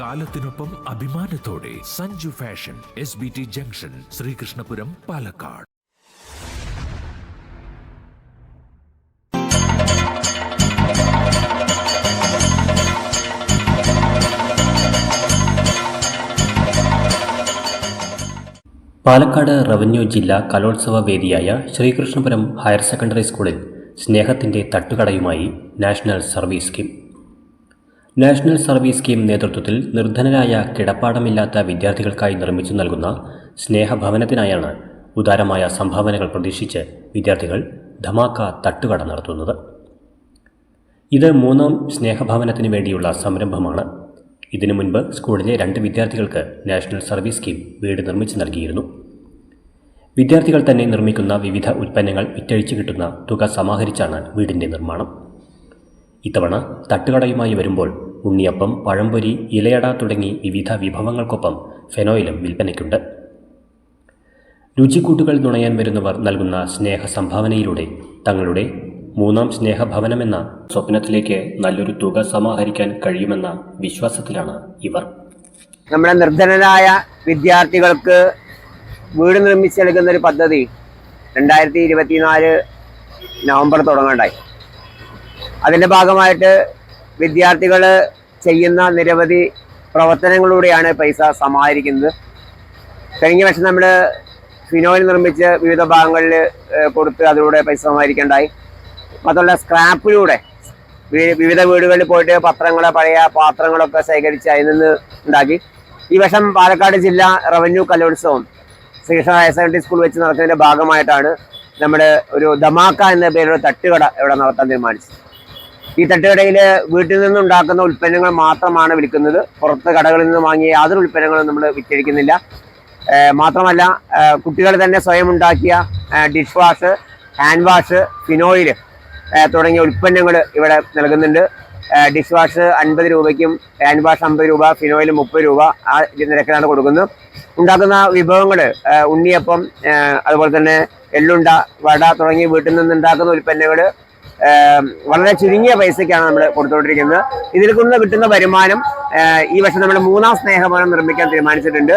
കാലത്തിനൊപ്പം അഭിമാനത്തോടെ Sanju fashion S B T junction Sreekrishnapuram Palakkad. Palakkad revenue ജില്ലാ കലോത്സവ വേദിയായ ശ്രീകൃഷ്ണപുരം ഹയർ സെക്കൻഡറി സ്കൂളിൽ സ്നേഹത്തിന്റെ തട്ടുകടയുമായി national service scheme. National service scheme നേതൃത്വത്തിൽ നിർധനരായ കിടപ്പാടമില്ലാത്ത വിദ്യാർത്ഥികൾക്കായി നിർമ്മിച്ചു നൽകുന്ന സ്നേഹഭവനത്തിനായാണ് ഉദാരമായ സംഭാവനകൾ പ്രതീക്ഷിച്ച് വിദ്യാർത്ഥികൾ ധമാക്ക തട്ടുകട നടത്തുന്നത്. ഇത് മൂന്നാം സ്നേഹഭവനത്തിന് വേണ്ടിയുള്ള സംരംഭമാണ്. ഇതിനു മുൻപ് സ്കൂളിലെ രണ്ട് വിദ്യാർത്ഥികൾക്ക് നാഷണൽ സർവീസ് സ്കീം വീട് നിർമ്മിച്ചു നൽകിയിരുന്നു. വിദ്യാർത്ഥികൾ തന്നെ നിർമ്മിക്കുന്ന വിവിധ ഉൽപ്പന്നങ്ങൾ വിറ്റഴിച്ചു കിട്ടുന്ന തുക സമാഹരിച്ചാണ് വീടിന്റെ നിർമ്മാണം. ഇത്തവണ തട്ടുകടയുമായി വരുമ്പോൾ ഉണ്ണിയപ്പം പഴംപൊരി ഇലയട തുടങ്ങി വിവിധ വിഭവങ്ങൾക്കൊപ്പം ഫെനോയിലും വിൽപ്പനയ്ക്കുണ്ട്. രുചിക്കൂട്ടുകൾ നുണയാൻ വരുന്നവർ നൽകുന്ന സ്നേഹ സംഭാവനയിലൂടെ തങ്ങളുടെ മൂന്നാം സ്നേഹഭവനമെന്ന സ്വപ്നത്തിലേക്ക് നല്ലൊരു തുക സമാഹരിക്കാൻ കഴിയുമെന്ന വിശ്വാസത്തിലാണ് ഇവർ. നമ്മുടെ നിർധനരായ വിദ്യാർത്ഥികൾക്ക് വീട് നിർമ്മിച്ച് നൽകുന്ന ഒരു പദ്ധതി രണ്ടായിരത്തി ഇരുപത്തിനാല് നവംബർ തുടങ്ങണ്ടായി. അതിന്റെ ഭാഗമായിട്ട് വിദ്യാർത്ഥികൾ ചെയ്യുന്ന നിരവധി പ്രവർത്തനങ്ങളിലൂടെയാണ് പൈസ സമാഹരിക്കുന്നത്. കഴിഞ്ഞ വർഷം നമ്മൾ ഫിനോയിൽ നിർമ്മിച്ച് വിവിധ ഭാഗങ്ങളിൽ കൊടുത്ത് അതിലൂടെ പൈസ സമാഹരിക്കേണ്ടായി. മാത്രമല്ല സ്ക്രാപ്പിലൂടെ വിവിധ വീടുകളിൽ പോയിട്ട് പത്രങ്ങൾ പഴയ പാത്രങ്ങളൊക്കെ ശേഖരിച്ച് അതിൽ നിന്ന് ഉണ്ടാക്കി. ഈ വർഷം പാലക്കാട് ജില്ല റവന്യൂ കലോത്സവം ശ്രീകൃഷ്ണ ഹയർ സെക്കൻഡറി സ്കൂൾ വെച്ച് നടക്കുന്നതിന്റെ ഭാഗമായിട്ടാണ് നമ്മുടെ ഒരു ധമാക്ക എന്ന പേരിലുള്ള തട്ടുകട ഇവിടെ നടത്താൻ തീരുമാനിച്ചത്. ഈ തട്ടുകടയിൽ വീട്ടിൽ നിന്നുണ്ടാക്കുന്ന ഉൽപ്പന്നങ്ങൾ മാത്രമാണ് വിൽക്കുന്നത്. പുറത്ത് കടകളിൽ നിന്ന് വാങ്ങിയ യാതൊരു ഉൽപ്പന്നങ്ങളും നമ്മൾ വിറ്റഴിക്കുന്നില്ല. മാത്രമല്ല കുട്ടികൾ തന്നെ സ്വയം ഉണ്ടാക്കിയ dish wash hand wash phenyl തുടങ്ങിയ ഉൽപ്പന്നങ്ങൾ ഇവിടെ നൽകുന്നുണ്ട്. ഡിഷ് വാഷ് അൻപത് രൂപയ്ക്കും ഹാൻഡ് വാഷ് അമ്പത് രൂപ ഫിനോയിൽ മുപ്പത് രൂപ ആ നിരക്കിലാണ് കൊടുക്കുന്നത്. ഉണ്ടാക്കുന്ന വിഭവങ്ങൾ ഉണ്ണിയപ്പം അതുപോലെ തന്നെ എള്ളുണ്ട വട തുടങ്ങിയ വീട്ടിൽ നിന്ന് ഉണ്ടാക്കുന്ന ഉൽപ്പന്നങ്ങൾ വളരെ ചുരുങ്ങിയ പൈസയ്ക്കാണ് നമ്മൾ കൊടുത്തുകൊണ്ടിരിക്കുന്നത്. ഇതിൽ നിന്ന് കിട്ടുന്ന വരുമാനം ഈ വർഷം നമ്മൾ മൂന്നാം സ്നേഹഭവനം നിർമ്മിക്കാൻ തീരുമാനിച്ചിട്ടുണ്ട്.